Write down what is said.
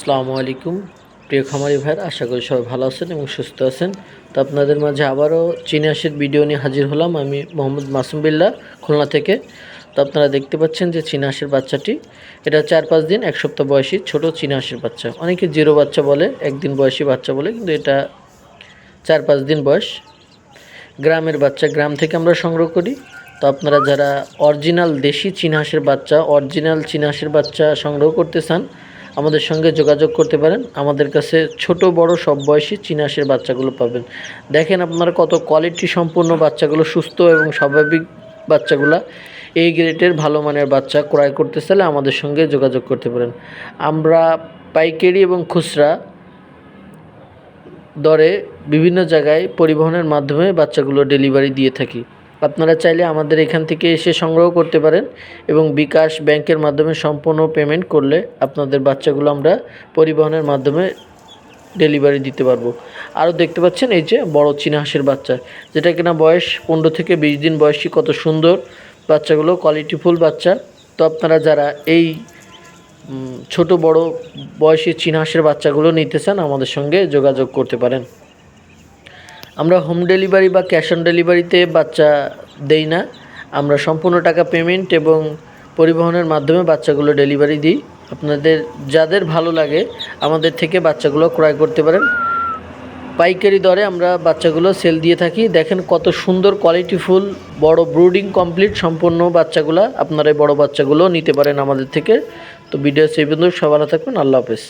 আসসালামু আলাইকুম। প্রিয় খামারি ভাইয়ের, আশা করি সবাই ভালো আছেন এবং সুস্থ আছেন। তো আপনাদের মাঝে আবারও চীনে আসার ভিডিও নিয়ে হাজির হলাম আমি মোহাম্মদ মাসুম বিল্লাহ খুলনা থেকে। তো আপনারা দেখতে পাচ্ছেন যে চীনা হাঁসের বাচ্চাটি, এটা চার পাঁচ দিন, এক সপ্তাহ বয়সী, ছোট চীনা হাঁসের বাচ্চা। অনেকে জিরো বাচ্চা বলে, একদিন বয়সী বাচ্চা বলে, কিন্তু এটা চার পাঁচ দিন বয়স। গ্রামের বাচ্চা, গ্রাম থেকে আমরা সংগ্রহ করি। তো আপনারা যারা অরিজিনাল দেশি চীনা হাঁসের বাচ্চা, অরিজিনাল চীনা হাঁসের বাচ্চা সংগ্রহ করতে চান আমাদের সঙ্গে যোগাযোগ করতে পারেন। আমাদের কাছে ছোট, বড়, সব বয়সী চীনা হাঁসের বাচ্চাগুলো পাবেন। দেখেন আপনারা কত কোয়ালিটি সম্পূর্ণ বাচ্চাগুলো, সুস্থ এবং স্বাভাবিক বাচ্চাগুলা। এই গ্রেডের ভালো মানের বাচ্চা ক্রয় করতে চাইলে আমাদের সঙ্গে যোগাযোগ করতে পারেন। আমরা পাইকারি এবং খুচরা দরে বিভিন্ন জায়গায় পরিবহনের মাধ্যমে বাচ্চাগুলো ডেলিভারি দিয়ে থাকি। আপনারা চাইলে আমাদের এখান থেকে এসে সংগ্রহ করতে পারেন এবং বিকাশ ব্যাংকের মাধ্যমে সম্পূর্ণ পেমেন্ট করলে আপনাদের বাচ্চাগুলো আমরা পরিবহনের মাধ্যমে ডেলিভারি দিতে পারব। আরও দেখতে পাচ্ছেন এই যে বড় চীনা হাঁসের বাচ্চা, যেটা কিনা বয়স পনেরো থেকে বিশ দিন বয়সী, কত সুন্দর বাচ্চাগুলো কোয়ালিটিফুল বাচ্চা। তো আপনারা যারা এই ছোট বড় বয়সী চীনা হাঁসের বাচ্চাগুলো নিতে চান, আমাদের সঙ্গে যোগাযোগ করতে পারেন। আমরা হোম ডেলিভারি বা ক্যাশ অন ডেলিভারিতে বাচ্চা দেই না। আমরা সম্পূর্ণ টাকা পেমেন্ট এবং পরিবহনের মাধ্যমে বাচ্চাগুলো ডেলিভারি দিই। আপনাদের যাদের ভালো লাগে, আমাদের থেকে বাচ্চাগুলো ক্রয় করতে পারেন। পাইকারি দরে আমরা বাচ্চাগুলো সেল দিয়ে থাকি। দেখেন কত সুন্দর কোয়ালিটিফুল বড় ব্রুডিং কমপ্লিট সম্পূর্ণ বাচ্চাগুলো আপনারা বড় বাচ্চাগুলো নিতে পারেন আমাদের থেকে। তো ভিডিও সেই বন্ধু সবাই থাকবেন, আল্লাহ হাফেজ।